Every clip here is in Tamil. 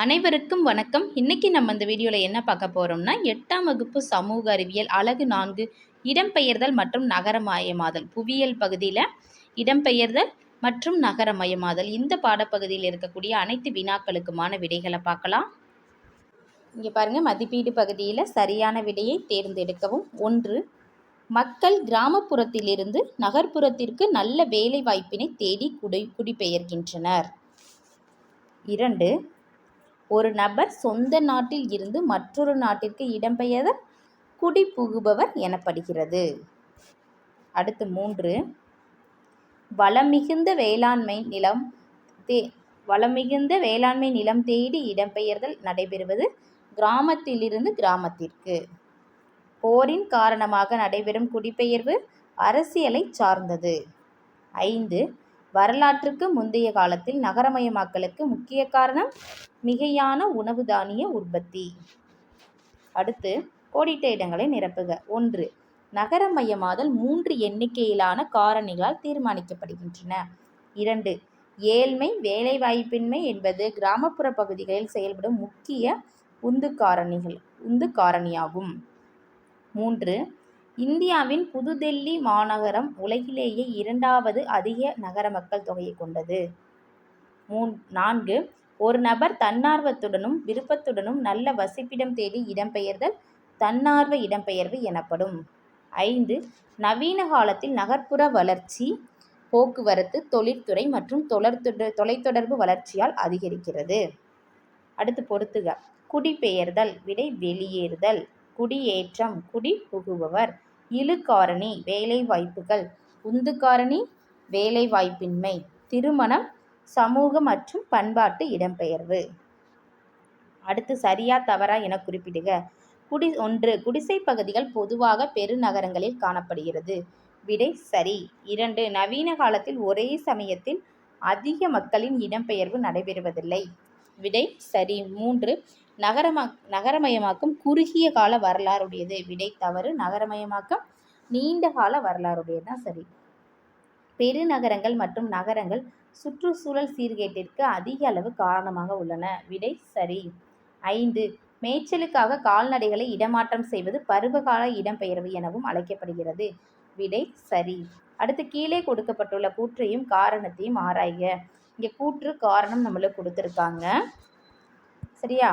அனைவருக்கும் வணக்கம். இன்றைக்கி நம்ம இந்த வீடியோவில் என்ன பார்க்க போகிறோம்னா எட்டாம் வகுப்பு சமூக அறிவியல் அழகு நான்கு இடம்பெயர்தல் மற்றும் நகரமயமாதல் புவியியல் பகுதியில் இடம்பெயர்தல் மற்றும் நகரமயமாதல். இந்த பாடப்பகுதியில் இருக்கக்கூடிய அனைத்து வினாக்களுக்குமான விடைகளை பார்க்கலாம். இங்கே பாருங்கள் மதிப்பீடு பகுதியில் சரியான விடையை தேர்ந்தெடுக்கவும். ஒன்று மக்கள் கிராமப்புறத்திலிருந்து நகர்ப்புறத்திற்கு நல்ல வேலை வாய்ப்பினை தேடி குடி குடிபெயர்கின்றனர். இரண்டு ஒரு நபர் சொந்த நாட்டில் இருந்து மற்றொரு நாட்டிற்கு இடம்பெயர் குடிபுகுபவர் எனப்படுகிறது. அடுத்து மூன்று. வளமிகுந்த வேளாண்மை நிலம் தே வளமிகுந்த வேளாண்மை நிலம் தேடி இடம்பெயர்தல் நடைபெறுவது கிராமத்திலிருந்து கிராமத்திற்கு. போரின் காரணமாக நடைபெறும் குடிபெயர்வு அரசியலை சார்ந்தது. ஐந்து. வரலாற்றுக்கு முந்தைய காலத்தில் நகரமயமாக்கலுக்கு முக்கிய காரணம் மிகையான உணவு தானிய உற்பத்தி. அடுத்து கோடிட்ட இடங்களை நிரப்புக. ஒன்று நகரமயமாதல் மூன்று எண்ணிக்கையிலான காரணிகளால் தீர்மானிக்கப்படுகின்றன. இரண்டு ஏழ்மை வேலைவாய்ப்பின்மை என்பது கிராமப்புற பகுதிகளில் செயல்படும் முக்கிய உந்து காரணிகள் உந்து காரணியாகும் மூன்று இந்தியாவின் புதுடெல்லி மாநகரம் உலகிலேயே இரண்டாவது அதிக நகர மக்கள் தொகையை கொண்டது. மூன் நான்கு ஒரு நபர் தன்னார்வத்துடனும் விருப்பத்துடனும் நல்ல வசிப்பிடம் தேடி இடம்பெயர்தல் தன்னார்வ இடம்பெயர்வு எனப்படும். ஐந்து நவீன காலத்தில் நகர்ப்புற வளர்ச்சி போக்குவரத்து தொழிற்துறை மற்றும் தொலைத்தொடர் தொலைத்தொடர்பு வளர்ச்சியால் அதிகரிக்கிறது. அடுத்து பொறுத்துக. குடிபெயர்தல் விடை வெளியேறுதல். குடியேற்றம் குடி புகுபவர் இழுகாரணி வேலைவாய்ப்புகள் வேலை வேலைவாய்ப்பின்மை திருமணம் சமூக மற்றும் பண்பாட்டு இடம்பெயர்வு. அடுத்து சரியா தவறா என குறிப்பிடுக. குடி ஒன்று குடிசை பகுதிகள் பொதுவாக பெருநகரங்களில் காணப்படுகிறது. விடை சரி. இரண்டு நவீன காலத்தில் ஒரே சமயத்தில் அதிக மக்களின் இடம்பெயர்வு நடைபெறுவதில்லை. விடை சரி. மூன்று நகரமா நகரமயமாக்கம் குறுகிய கால வரலாறுடையது. விடை தவறு நகரமயமாக்கம் நீண்ட கால வரலாறுடையது தான் சரி. பெருநகரங்கள் மற்றும் நகரங்கள் சுற்றுச்சூழல் சீர்கேட்டிற்கு அதிக அளவு காரணமாக உள்ளன. விடை சரி. ஐந்து. மேய்ச்சலுக்காக கால்நடைகளை இடமாற்றம் செய்வது பருவகால இடம்பெயர்வு எனவும் அழைக்கப்படுகிறது. விடை சரி. அடுத்து கீழே கொடுக்கப்பட்டுள்ள கூற்றையும் காரணத்தையும் ஆராய்க. இங்கே கூற்று காரணம் நம்மளுக்கு கொடுத்துருக்காங்க. சரியா?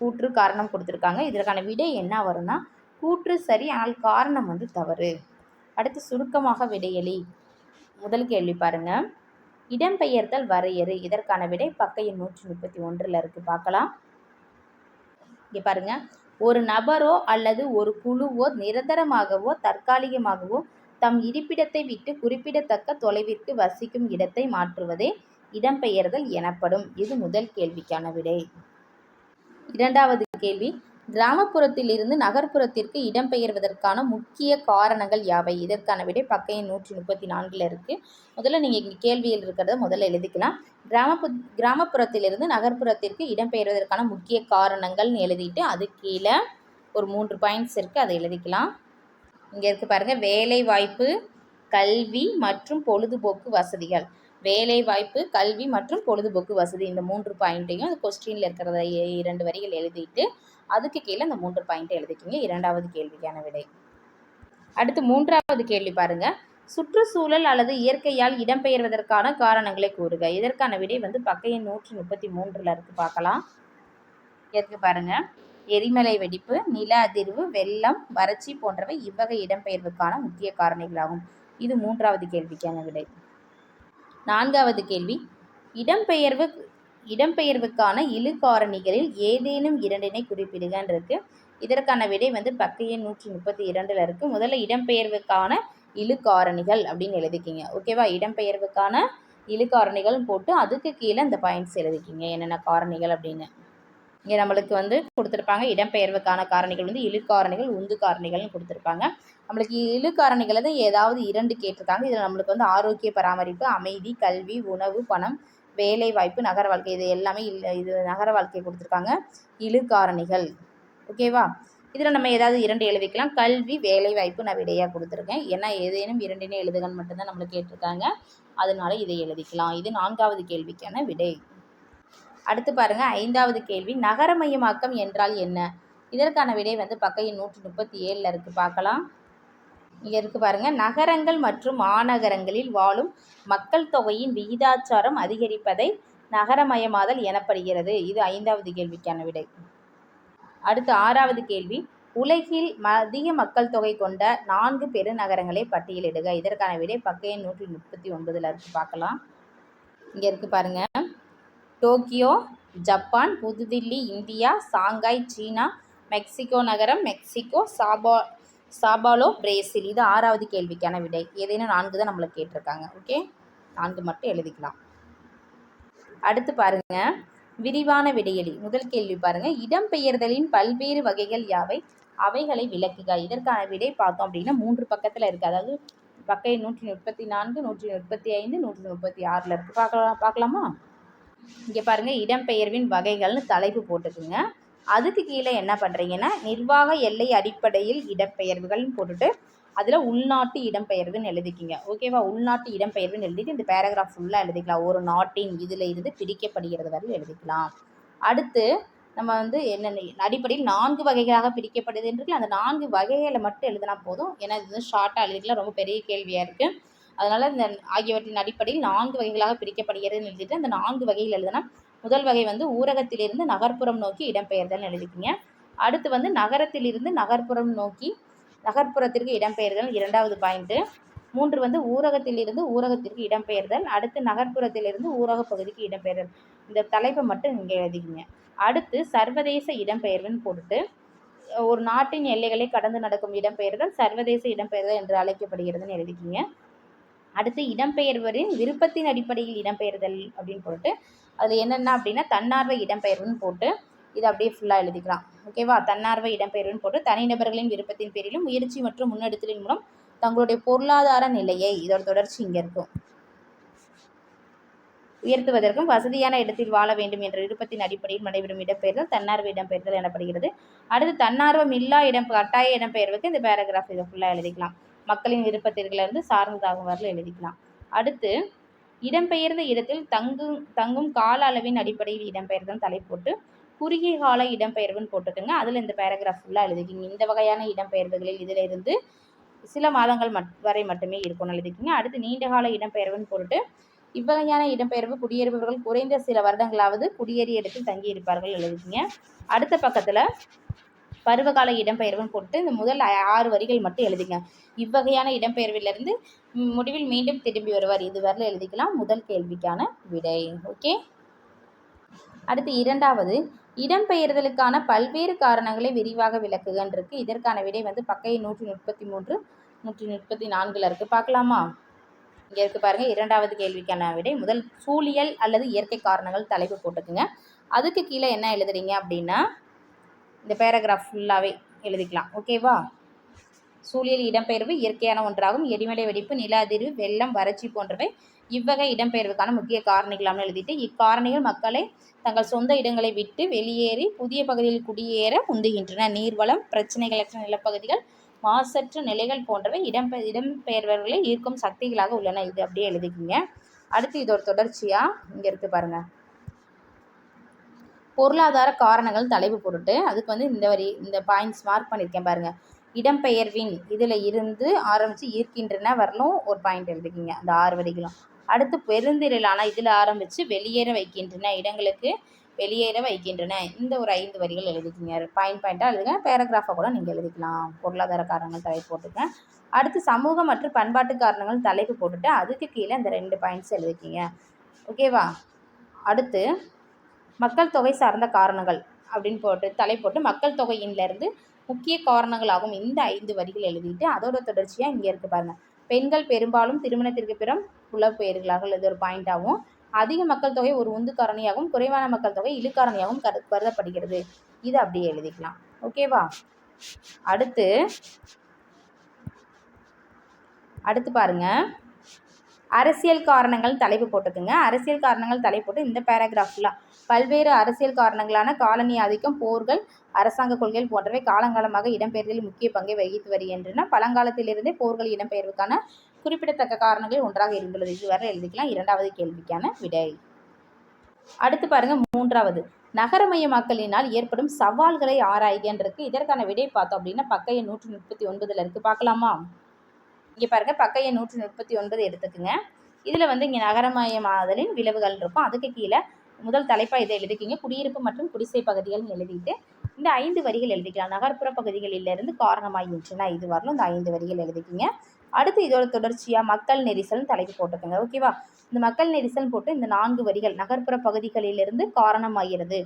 கூற்று காரணம் கொடுத்துருக்காங்க. இதற்கான விடை என்ன வரும்னா கூற்று சரி ஆனால் காரணம் வந்து தவறு. அடுத்து சுருக்கமாக விடையளி முதல் கேள்வி பாருங்க. இடம்பெயர்தல் வரையறு. இதற்கான விடை பக்க எண் நூற்றி முப்பத்தி ஒன்றில் இருக்குது பார்க்கலாம். இங்கே பாருங்க. ஒரு நபரோ அல்லது ஒரு குழுவோ நிரந்தரமாகவோ தற்காலிகமாகவோ தம் இருப்பிடத்தை விட்டு குறிப்பிடத்தக்க தொலைவிற்கு வசிக்கும் இடத்தை மாற்றுவதே இடம்பெயர்தல் எனப்படும். இது முதல் கேள்விக்கான விடை. இரண்டாவது கேள்வி கிராமப்புறத்தில் இருந்து நகர்ப்புறத்திற்கு இடம்பெயர்வதற்கான முக்கிய காரணங்கள் யாவை? இதற்கான விடை பக்கையின் நூற்றி முப்பத்தி நான்கில் இருக்குது முதல்ல நீங்கள் இங்கே கேள்வியில் இருக்கிறத முதல்ல எழுதிக்கலாம். கிராமப்பு கிராமப்புறத்திலிருந்து நகர்ப்புறத்திற்கு இடம்பெயர்வதற்கான முக்கிய காரணங்கள்னு எழுதிட்டு அது கீழே ஒரு மூன்று பாயிண்ட்ஸ் இருக்குது அதை எழுதிக்கலாம். இங்கே இருக்குது பாருங்கள் வேலை வாய்ப்பு கல்வி மற்றும் பொழுதுபோக்கு வசதிகள். வேலை வாய்ப்பு கல்வி மற்றும் பொழுதுபோக்கு வசதி. இந்த மூன்று பாயிண்ட்டையும் அந்த கொஸ்டினில் இருக்கிறத இரண்டு வரிகள் எழுதிட்டு அதுக்கு கீழே அந்த மூன்று பாயிண்ட்டை எழுதிக்கிங்க. இரண்டாவது கேள்விக்கான விடை. அடுத்து மூன்றாவது கேள்வி பாருங்க. சுற்றுச்சூழல் அல்லது இயற்கையால் இடம்பெயர்வதற்கான காரணங்களை கூறுக. இதற்கான விடை வந்து பக்கையின் நூற்றி முப்பத்தி மூன்றில் இருக்கு. பார்க்கலாம். இருக்கு பாருங்க. எரிமலை வெடிப்பு நில அதிர்வு வெள்ளம் வறட்சி போன்றவை இவ்வகை இடம்பெயர்வுக்கான முக்கிய காரணிகளாகும். இது மூன்றாவது கேள்விக்கான விடை. நான்காவது கேள்வி. இடம்பெயர்வு இடம்பெயர்வுக்கான இழு காரணிகளில் ஏதேனும் இரண்டினை குறிப்பிடுகன்னு இருக்கு இதற்கான விடை வந்து பக்க நூற்றி முப்பத்தி இரண்டில் இருக்குது முதல்ல இடம்பெயர்வுக்கான இழு காரணிகள் அப்படின்னு எழுதிக்கிங்க. ஓகேவா இடம்பெயர்வுக்கான இழு காரணிகள்னு போட்டு அதுக்கு கீழே இந்த பாயிண்ட்ஸ் எழுதிக்கிங்க. என்னென்ன காரணிகள் அப்படின்னு. இங்கே நம்மளுக்கு வந்து கொடுத்துருப்பாங்க. இடம்பெயர்வுக்கான காரணிகள் வந்து இழு காரணிகள் உந்து காரணிகள்னு கொடுத்துருப்பாங்க. நம்மளுக்கு இழு காரணிகளை தான் ஏதாவது இரண்டு கேட்டிருக்காங்க. இதில் நம்மளுக்கு வந்து ஆரோக்கிய பராமரிப்பு அமைதி கல்வி உணவு பணம் வேலை வாய்ப்பு நகர வாழ்க்கை இது எல்லாமே இல்லை இது நகர வாழ்க்கையை கொடுத்துருக்காங்க. இழு காரணிகள். ஓகேவா? இதில் நம்ம ஏதாவது இரண்டு எழுதிக்கலாம். கல்வி வேலை வாய்ப்பு நான் விடையாக கொடுத்துருக்கேன். ஏன்னா ஏதேனும் இரண்டினே எழுதுகள் மட்டும்தான் நம்மளுக்கு கேட்டிருக்காங்க. அதனால இதை எழுதிக்கலாம். இது நான்காவது கேள்விக்கான விடை. அடுத்து பாருங்க ஐந்தாவது கேள்வி நகரமயமாக்கம் என்றால் என்ன? இதற்கான விடை வந்து பக்கையின் நூற்றி முப்பத்தி ஏழில் இருக்குது பார்க்கலாம். இங்கே இருக்குது பாருங்கள் நகரங்கள் மற்றும் மாநகரங்களில் வாழும் மக்கள் தொகையின் விகிதாச்சாரம் அதிகரிப்பதை நகரமயமாதல் எனப்படுகிறது. இது ஐந்தாவது கேள்விக்கான விடை. அடுத்து ஆறாவது கேள்வி உலகில் அதிக மக்கள் தொகை கொண்ட நான்கு பெருநகரங்களை பட்டியலிடுக. இதற்கான விடை பக்கையின் நூற்றி முப்பத்தி ஒன்பதில் இருக்குது பார்க்கலாம். இங்கே இருக்குது பாருங்கள் Tokyo Japan Puduthilli India Shanghai சீனா மெக்சிகோ நகரம் மெக்சிகோ சாபா சாபாலோ பிரேசில். இது ஆறாவது கேள்விக்கான விடை. ஏதேனும் நான்கு தான் நம்மளை கேட்டிருக்காங்க. ஓகே? நான்கு மட்டும் எழுதிக்கலாம். அடுத்து பாருங்க. விரிவான விடையளி முதல் கேள்வி பாருங்க. இடம்பெயர்தலின் பல்வேறு வகைகள் யாவை? அவைகளை விளக்குக. இதற்கான விடை பார்த்தோம் அப்படின்னா மூன்று பக்கத்தில் இருக்குது அதாவது பக்கை நூற்றி முப்பத்தி நான்கு நூற்றி முப்பத்தி ஐந்து நூற்றி முப்பத்தி ஆறில் இருக்குது பார்க்கலாம் பார்க்கலாமா? இங்கே பாருங்கள் இடம்பெயர்வின் வகைகள்னு தலைப்பு போட்டுக்குங்க. அதுக்கு கீழே என்ன பண்ணுறீங்கன்னா நிர்வாக எல்லை அடிப்படையில் இடம்பெயர்வுகள்னு போட்டுட்டு அதில் உள்நாட்டு இடம்பெயர்வுன்னு எழுதிக்கிங்க. ஓகேவா உள்நாட்டு இடம்பெயர்வுன்னு எழுதிட்டு இந்த பேராகிராஃப் ஃபுல்லாக எழுதிக்கலாம். ஒரு நாட்டின் இதில் இருந்து பிரிக்கப்படுகிறது வரை எழுதிக்கலாம். அடுத்து நம்ம வந்து என்னென்ன அடிப்படையில் நான்கு வகைகளாக பிரிக்கப்படுது என்று அந்த நான்கு வகைகளை மட்டும் எழுதினா போதும். ஏன்னா இது வந்து ஷார்ட்டாக எழுதிக்கலாம். ரொம்ப பெரிய கேள்வியாக இருக்குது அதனால் இந்த ஆகியவற்றின் அடிப்படையில் நான்கு வகைகளாக பிரிக்கப்படுகிறதுன்னு எழுதிட்டு அந்த நான்கு வகையில் எழுதினா முதல் வகை வந்து ஊரகத்திலிருந்து நகர்ப்புறம் நோக்கி இடம்பெயர்தல் எழுதிக்கிங்க அடுத்து வந்து நகரத்திலிருந்து நகர்ப்புறம் நோக்கி நகர்ப்புறத்திற்கு இடம்பெயர்தல் இரண்டாவது பாயிண்ட்டு மூன்று வந்து ஊரகத்திலிருந்து ஊரகத்திற்கு இடம்பெயர்தல் அடுத்து நகர்ப்புறத்திலிருந்து ஊரக பகுதிக்கு இடம்பெயர்தல். இந்த தலைப்பை மட்டும் இங்கே எழுதிக்கிங்க. அடுத்து சர்வதேச இடம்பெயர்வுன்னு போட்டுட்டு ஒரு நாட்டின் எல்லைகளை கடந்து நடக்கும் இடம்பெயர்தல் சர்வதேச இடம்பெயர்தல் என்று அழைக்கப்படுகிறதுன்னு எழுதிக்கிங்க. அடுத்து இடம்பெயர்வரின் விருப்பத்தின் அடிப்படையில் இடம்பெயர்தல் அப்படின்னு போட்டு அதில் என்னென்ன அப்படின்னா தன்னார்வ இடம்பெயர்வுன்னு போட்டு இதை அப்படியே ஃபுல்லாக எழுதிக்கலாம். ஓகேவா தன்னார்வ இடம்பெயர்வுன்னு போட்டு தனிநபர்களின் விருப்பத்தின் பேரிலும் முயற்சி மற்றும் முன்னெடுத்தலின் மூலம் தங்களுடைய பொருளாதார நிலையை இதோட தொடர்ச்சி இங்கே இருக்கும். உயர்த்துவதற்கும் வசதியான இடத்தில் வாழ வேண்டும் என்ற விருப்பத்தின் அடிப்படையில் நடைபெறும் இடம்பெயர்தல் தன்னார்வ இடம்பெயர்தல் எனப்படுகிறது. அடுத்து தன்னார்வம் இல்லா இடம் கட்டாய இடம்பெயர்வுக்கு இந்த பேராகிராஃப் இதை ஃபுல்லாக எழுதிக்கலாம். மக்களின் விருப்பத்திலிருந்து சார்ந்ததாகும் வரல எழுதிக்கலாம். அடுத்து இடம்பெயர்ந்த இடத்தில் தங்கும் தங்கும் கால அளவின் அடிப்படையில் இடம்பெயர்தல் தலை போட்டு குறுகிய கால இடம்பெயர்வுன்னு போட்டுக்கோங்க. அதில் இந்த பேராகிராஃப் ஃபுல்லாக எழுதிக்கிங்க. இந்த வகையான இடம்பெயர்வுகளில் இதில் இருந்து சில மாதங்கள் மட் வரை மட்டுமே இருக்கும்னு எழுதிக்கிங்க. அடுத்து நீண்ட கால இடம்பெயர்வுன்னு போட்டுட்டு இவ்வகையான இடம்பெயர்வு குடியேறுபவர்கள் குறைந்த சில வருடங்களாவது குடியேறிய இடத்தில் தங்கியிருப்பார்கள் எழுதிக்கிங்க. அடுத்த பக்கத்தில் பருவகால இடம்பெயர்வுன்னு போட்டு இந்த முதல் ஆறு வரிகள் மட்டும் எழுதிங்க. இவ்வகையான இடம்பெயர்விலிருந்து முடிவில் மீண்டும் திரும்பி வருவார். இதுவரையில் எழுதிக்கலாம். முதல் கேள்விக்கான விடை. ஓகே? அடுத்து இரண்டாவது. இடம்பெயர்தலுக்கான பல்வேறு காரணங்களை விரிவாக விளக்குகன்றிருக்கு. இதற்கான விடை வந்து பக்கை நூற்றி முப்பத்தி மூன்று நூற்றி முப்பத்தி நான்கில் இருக்குது பார்க்கலாமா? இங்கே இருக்குது பாருங்கள் இரண்டாவது கேள்விக்கான விடை. முதல் சூழியல் அல்லது இயற்கை காரணங்கள் தலைப்பு போட்டுக்குங்க. அதுக்கு கீழே என்ன எழுதுறீங்க அப்படின்னா இந்த பேராகிராஃப் ஃபுல்லாகவே எழுதிக்கலாம். ஓகேவா சூழியல் இடம்பெயர்வு இயற்கையான ஒன்றாகும். எரிமலை வெடிப்பு நில அதிர்வு வெள்ளம் வறட்சி போன்றவை இவ்வகை இடம்பெயர்வுக்கான முக்கிய காரணிகளாம்னு எழுதிட்டு இக்காரணிகள் மக்களை தங்கள் சொந்த இடங்களை விட்டு வெளியேறி புதிய பகுதியில் குடியேற உந்துகின்றன. நீர்வளம் பிரச்சனைகளற்ற நிலப்பகுதிகள் மாசற்ற நிலைகள் போன்றவை இடம்பெ இடம்பெயர்வர்களை ஈர்க்கும் சக்திகளாக உள்ளன. இது அப்படியே எழுதிக்கிங்க. அடுத்து இது ஒரு தொடர்ச்சியாக இங்கே இருக்குது பாருங்கள் பொருளாதார காரணங்கள் தலைப்பு பொருட்டு அதுக்கு வந்து இந்த வரி இந்த பாயிண்ட்ஸ் மார்க் பண்ணியிருக்கேன் பாருங்கள் இடம்பெயர்வின் இதில் இருந்து ஆரம்பித்து ஈர்க்கின்றன வரலும் ஒரு பாயிண்ட் எழுதிக்கிங்க அந்த ஆறு வரிகளும். அடுத்து பெருந்திரளான இதில் ஆரம்பித்து வெளியேற வைக்கின்றன இடங்களுக்கு வெளியேற வைக்கின்றன. இந்த ஒரு ஐந்து வரிகள் எழுதிக்கிங்க பாயிண்ட் பாயிண்ட்டாக எழுதுங்க. பேராகிராஃபாக கூட நீங்கள் எழுதிக்கலாம். பொருளாதார காரணங்கள் தலைப்பு போட்டுக்கேன் அடுத்து சமூக மற்றும் பண்பாட்டு காரணங்கள் தலைப்பு போட்டுட்டு அதுக்கு கீழே அந்த ரெண்டு பாயிண்ட்ஸ் எழுதிக்கிங்க ஓகேவா அடுத்து மக்கள் தொகை சார்ந்த காரணங்கள் அப்படின்னு போட்டு தலை போட்டு மக்கள் தொகையின்லேருந்து முக்கிய காரணங்களாகும் இந்த ஐந்து வரிகள் எழுதிட்டு அதோட தொடர்ச்சியாக இங்கே இருக்குது பாருங்கள் பெண்கள் பெரும்பாலும் திருமணத்திற்கு பிறம் புலப்பெயர்களாக இது ஒரு பாயிண்ட்டாகவும் அதிக மக்கள் தொகை ஒரு உந்து காரணியாகவும் குறைவான மக்கள் தொகை இழுக்காரணியாகவும் கரு கருதப்படுகிறது. இது அப்படியே எழுதிக்கலாம். ஓகேவா அடுத்து அடுத்து பாருங்க. அரசியல் காரணங்கள் தலைப்பு போட்டுக்குங்க அரசியல் காரணங்கள் தலை போட்டு இந்த பேராகிராஃப்லாம். பல்வேறு அரசியல் காரணங்களான காலனி ஆதிக்கம் போர்கள் அரசாங்க கொள்கைகள் போன்றவை காலங்காலமாக இடம்பெயர்தலில் முக்கிய பங்கை வகித்து வருகின்றன. பழங்காலத்திலிருந்தே போர்கள் இடம்பெயர்வுக்கான குறிப்பிடத்தக்க காரணங்களில் ஒன்றாக இருந்துள்ளது. இதுவரை எழுதிக்கலாம். இரண்டாவது கேள்விக்கான விடை. அடுத்து பாருங்க மூன்றாவது. நகரமயமாக்கலினால் ஏற்படும் சவால்களை ஆராய்கன்றிருக்கு இதற்கான விடை பார்த்தோம் அப்படின்னா பக்க எண் நூற்றி முப்பத்தி ஒன்பதுல இருக்கு. பார்க்கலாமா? இங்கே பாருங்க பக்கையை நூற்றி முப்பத்தி ஒன்பது எடுத்துக்குங்க. இதில் வந்து இங்கே நகரமயமாதலின் விளைவுகள் இருக்கும். அதுக்கு கீழே முதல் தலைப்பாக இதை எழுதிக்கிங்க. குடியிருப்பு மற்றும் குடிசை பகுதிகள்னு எழுதிட்டு இந்த ஐந்து வரிகள் எழுதிக்கலாம். நகர்ப்புற பகுதிகளிலிருந்து காரணமாகின்றன இது வரலும் இந்த ஐந்து வரிகள் எழுதிக்கிங்க. அடுத்து இதோட தொடர்ச்சியாக மக்கள் நெரிசல்னு தலைப்பு போட்டுக்கோங்க. ஓகேவா இந்த மக்கள் நெரிசல் போட்டு இந்த நான்கு வரிகள் நகர்ப்புற பகுதிகளிலிருந்து காரணமாகிறது.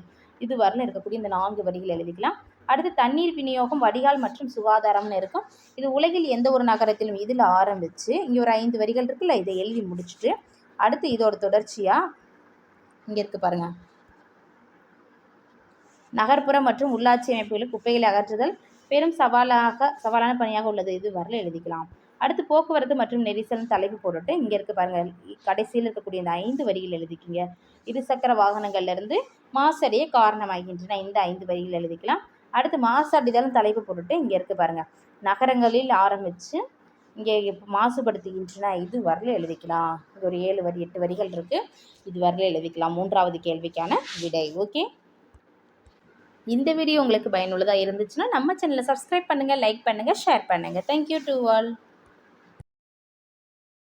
இது வரலும் இருக்கக்கூடிய இந்த நான்கு வரிகள் எழுதிக்கலாம். அடுத்து தண்ணீர் விநியோகம் வடிகால் மற்றும் சுகாதாரம்னு இருக்கும். இது உலகில் எந்த ஒரு நகரத்திலும் இதில் ஆரம்பித்து இங்கே ஒரு ஐந்து வரிகள் இருக்குல்ல இதை எழுதி முடிச்சுட்டு அடுத்து இதோட தொடர்ச்சியாக இங்கே இருக்குது பாருங்கள் நகர்ப்புற மற்றும் உள்ளாட்சி அமைப்புகளில் குப்பைகளை அகற்றுதல் பெரும் சவாலாக சவாலான பணியாக உள்ளது. இது வரல எழுதிக்கலாம். அடுத்து போக்குவரத்து மற்றும் நெரிசல் தலைப்பு போட்டுட்டு இங்கே இருக்கு பாருங்கள் கடைசியில் இருக்கக்கூடிய இந்த ஐந்து வரிகள் எழுதிக்கிங்க. இருசக்கர வாகனங்கள்லேருந்து மாசடைய காரணமாகின்றன. இந்த ஐந்து வரிகள் எழுதிக்கலாம். அடுத்து மாசடைதல் தலைப்பு போட்டுட்டு இங்கே இருக்குது பாருங்கள் நகரங்களில் ஆரம்பித்து இங்கே மாசுபடுத்துகின்றன. இது வரல எழுதிக்கலாம். இது ஒரு ஏழு வரி எட்டு வரிகள் இருக்குது இது வரல எழுதிக்கலாம். மூன்றாவது கேள்விக்கான விடை. ஓகே இந்த வீடியோ உங்களுக்கு பயனுள்ளதாக இருந்துச்சுன்னா நம்ம சேனலை சப்ஸ்கிரைப் பண்ணுங்கள் லைக் பண்ணுங்கள் ஷேர் பண்ணுங்கள் தேங்க்யூ டு ஆல்